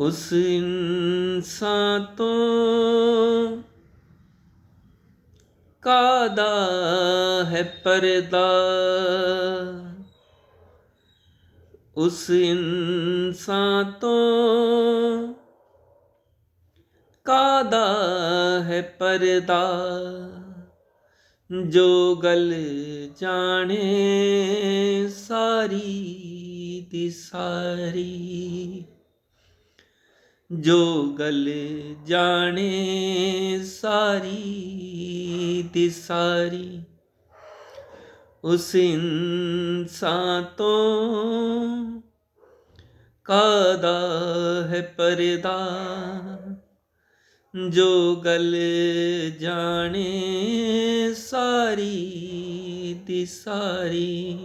ਉਸ ਇਨਸਾਨ ਤੋਂ ਕਾਦਾ ਹੈ ਪਰਦਾ? ਉਸ ਇਨਸਾਨ ਤੋਂ ਕਾਦਾ ਹੈ ਪਰਦਾ? ਜੋ ਗਲ ਜਾਣੇ ਸਾਰੀ ਦੀ ਸਾਰੀ ਜੋ ਗਲ ਜਾਣੇ ਸਾਰੀ ਦੀ ਸਾਰੀ, ਉਸ ਇਨਸਾਨ ਤੋਂ ਕਾਦਾ ਹੈ ਪਰਦਾ? ਜੋ ਗਲ ਜਾਣੇ ਸਾਰੀ ਦੀ ਸਾਰੀ,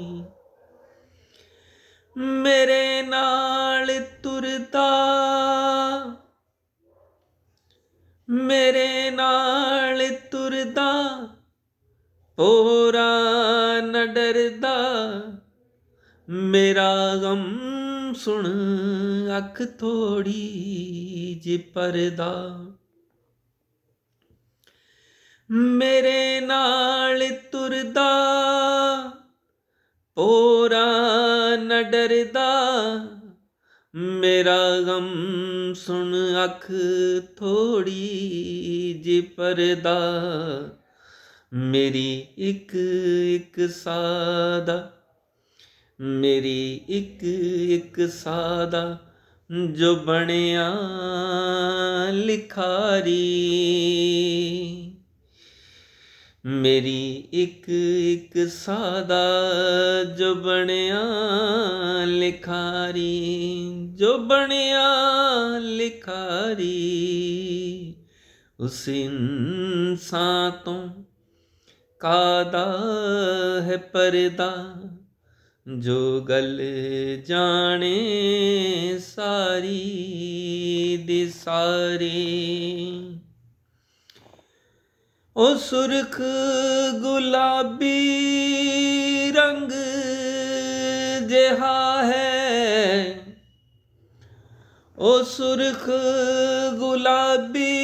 ਮੇਰੇ ਨਾਲ ਤੁਰਦਾ ਮੇਰੇ ਨਾਲ ਤੁਰਦਾ, ਪੋਰਾ ਨ ਡਰਦਾ। ਮੇਰਾ ਗਮ ਸੁਣ ਅੱਖ ਥੋੜੀ ਜਿਹੀ ਪਰਦਾ। ਮੇਰੇ ਨਾਲ ਤੁਰਦਾ, ਪੋਰਾ ਨ ਡਰਦਾ। ਮੇਰਾ ਗਮ ਸੁਣ ਅੱਖ ਥੋੜੀ ਜਿਹੀ ਪਰਦਾ। ਮੇਰੀ ਇੱਕ ਇੱਕ ਸਾਦਾ, ਮੇਰੀ ਇੱਕ ਇੱਕ ਸਾਦਾ ਜੋ ਬਣਿਆ ਲਿਖਾਰੀ। ਮੇਰੀ ਇੱਕ ਇੱਕ ਸਾਦਾ ਜੋ ਬਣਿਆ ਲਿਖਾਰੀ, ਜੋ ਬਣਿਆ ਲਿਖਾਰੀ, ਉਸ ਇਨਸਾਨ ਤੋਂ ਕਾਦਾ ਹੈ ਪਰਦਾ? ਜੋ ਗੱਲ ਜਾਣੇ ਸਾਰੀ ਦੀ ਸਾਰੀ। ਉਹ ਸੁਰਖ ਗੁਲਾਬੀ ਰੰਗ ਜਿਹਾ ਹੈ। ਉਹ ਸੁਰਖ ਗੁਲਾਬੀ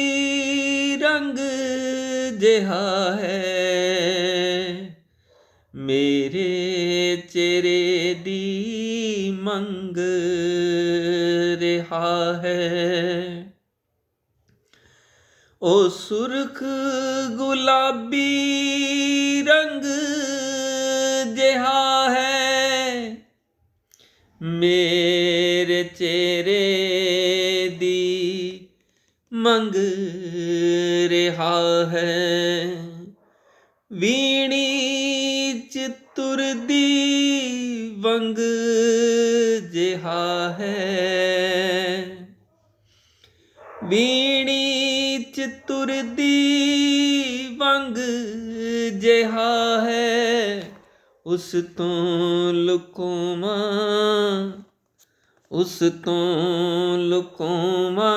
ਰੰਗ ਜਿਹਾ ਹੈ। ਮੇਰੇ ਚਿਹਰੇ ਦੀ ਮੰਗ ਰਿਹਾ ਹੈ। ਉਹ ਸੁਰਖ ਗੁਲਾਬੀ ਰੰਗ ਜਿਹਾ ਹੈ, ਮੇਰੇ ਚਿਹਰੇ ਦੀ ਮੰਗ ਰਿਹਾ ਹੈ। ਵੀਣੀ ਚ ਤੁਰਦੀ ਵੰਗ ਜਿਹਾ ਹੈ। ਵੀਣੀ ਚ ਤੁਰਦੀ ਵੰਗ ਜਿਹਾ ਹੈ, ਉਸ ਤੋਂ ਲੁਕੋਮਾ ਉਸ ਤੋਂ ਲੁਕੋਮਾ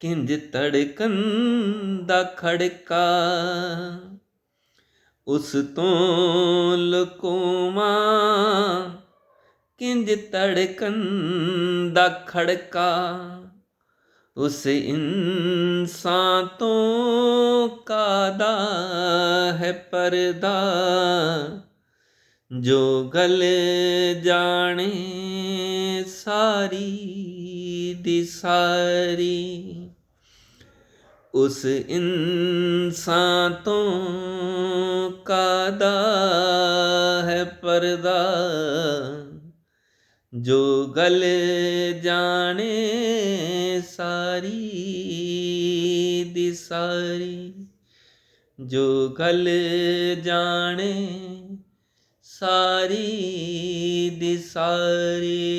ਕਿੰਜ ਧੜਕਨ ਦਾ ਖੜਕਾ, ਉਸ ਤੋਂ ਲੁਕੋਮਾ ਕਿੰਜ ਧੜਕਨ ਦਾ ਖੜਕਾ? ਉਸ ਇਨਸਾਨ ਤੋਂ ਕਾਦਾ ਹੈ ਪਰਦਾ? ਜੋ ਗਲ ਜਾਣੇ ਸਾਰੀ ਦੀ ਸਾਰੀ, ਉਸ ਇਨਸਾਨ ਤੋਂ ਕਾਦਾ ਹੈ ਪਰਦਾ? ਜੋ ਗਲ ਜਾਣੇ ਸਾਰੀ ਦੀ ਸਾਰੀ। ਜੋ ਗਲ ਜਾਣੇ ਸਾਰੀ ਦੀ ਸਾਰੀ।